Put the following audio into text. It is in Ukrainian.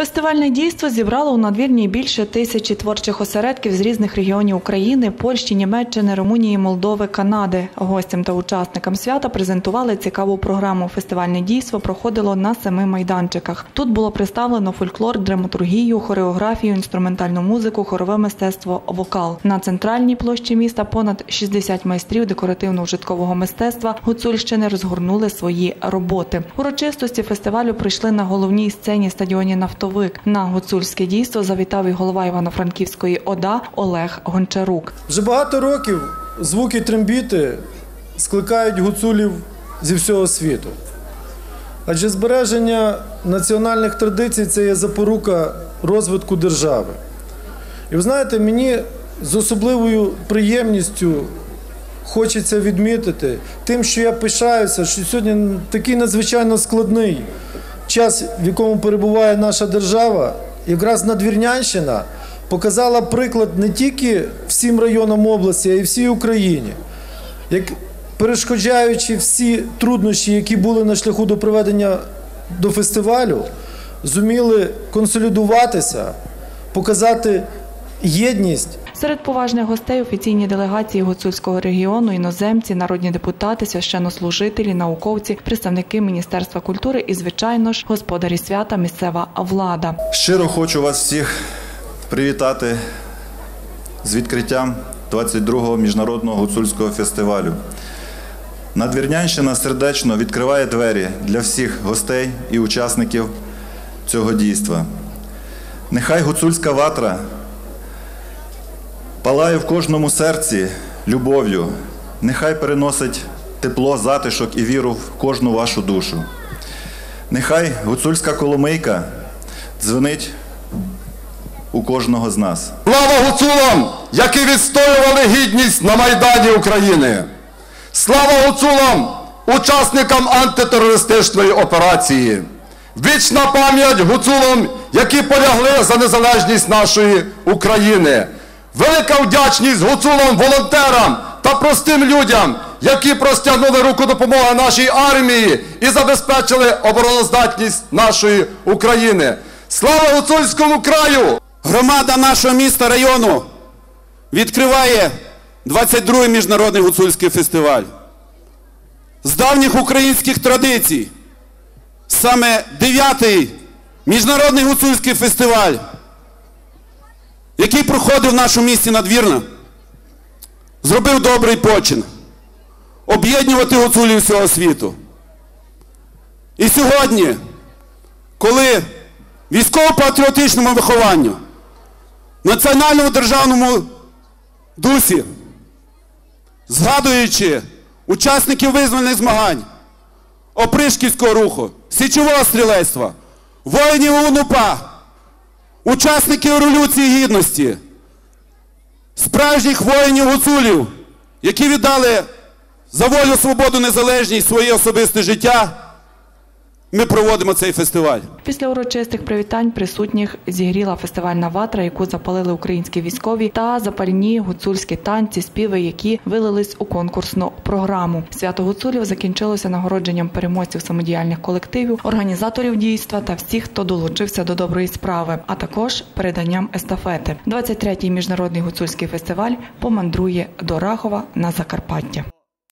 Фестивальне дійство зібрало у надвірні більше тисячі творчих осередків з різних регіонів України, Польщі, Німеччини, Румунії, Молдови, Канади. Гостям та учасникам свята презентували цікаву програму. Фестивальне дійство проходило на семи майданчиках. Тут було представлено фольклор, драматургію, хореографію, інструментальну музику, хорове мистецтво, вокал. На центральній площі міста понад 60 майстрів декоративно-вжиткового мистецтва Гуцульщини розгорнули свої роботи. Урочистості фестивалю прийшли на головній сцені стадіоні Нафтовик. На гуцульське дійство завітав і голова Івано-Франківської ОДА Олег Гончарук. Вже багато років звуки трембіти скликають гуцулів зі всього світу. Адже збереження національних традицій це є запорука розвитку держави. І ви знаєте, мені з особливою приємністю хочеться відмітити тим, що я пишаюся, що сьогодні такий надзвичайно складний час, в якому перебуває наша держава, якраз Надвірнянщина показала приклад не тільки всім районам області, а й всій Україні. Як перешкоджаючи всі труднощі, які були на шляху до проведення до фестивалю, зуміли консолідуватися, показати єдність. Серед поважних гостей офіційні делегації гуцульського регіону, іноземці, народні депутати, священнослужителі, науковці, представники Міністерства культури і, звичайно ж, господарі свята, місцева влада. Щиро хочу вас всіх привітати з відкриттям 22-го міжнародного гуцульського фестивалю. Надвірнянщина сердечно відкриває двері для всіх гостей і учасників цього дійства. Нехай гуцульська ватра палає в кожному серці любов'ю, нехай переносить тепло, затишок і віру в кожну вашу душу. Нехай гуцульська коломийка дзвонить у кожного з нас. Слава гуцулам, які відстоювали гідність на Майдані України! Слава гуцулам, учасникам антитерористичної операції! Вічна пам'ять гуцулам, які полягли за незалежність нашої України! Велика вдячність гуцулам, волонтерам та простим людям, які простягнули руку допомоги нашій армії і забезпечили обороноздатність нашої України. Слава гуцульському краю! Громада нашого міста району відкриває 22-й міжнародний гуцульський фестиваль. З давніх українських традицій саме 9-й міжнародний гуцульський фестиваль, який проходив в нашому місті надвірна, зробив добрий почин об'єднувати гуцулів всього світу. І сьогодні, коли військово-патріотичному вихованню, національному державному дусі, згадуючи учасників визвольних змагань, опришківського руху, січового стрілецтва, воїнів УНУПА, учасників Революції Гідності, справжніх воїнів гуцулів, які віддали за волю, свободу, незалежність своє особисте життя, ми проводимо цей фестиваль. Після урочистих привітань присутніх зігріла фестивальна ватра, яку запалили українські військові, та запальні гуцульські танці, співи, які вилились у конкурсну програму. Свято гуцулів закінчилося нагородженням переможців самодіяльних колективів, організаторів дійства та всіх, хто долучився до доброї справи, а також переданням естафети. 23-й міжнародний гуцульський фестиваль помандрує до Рахова на Закарпаття.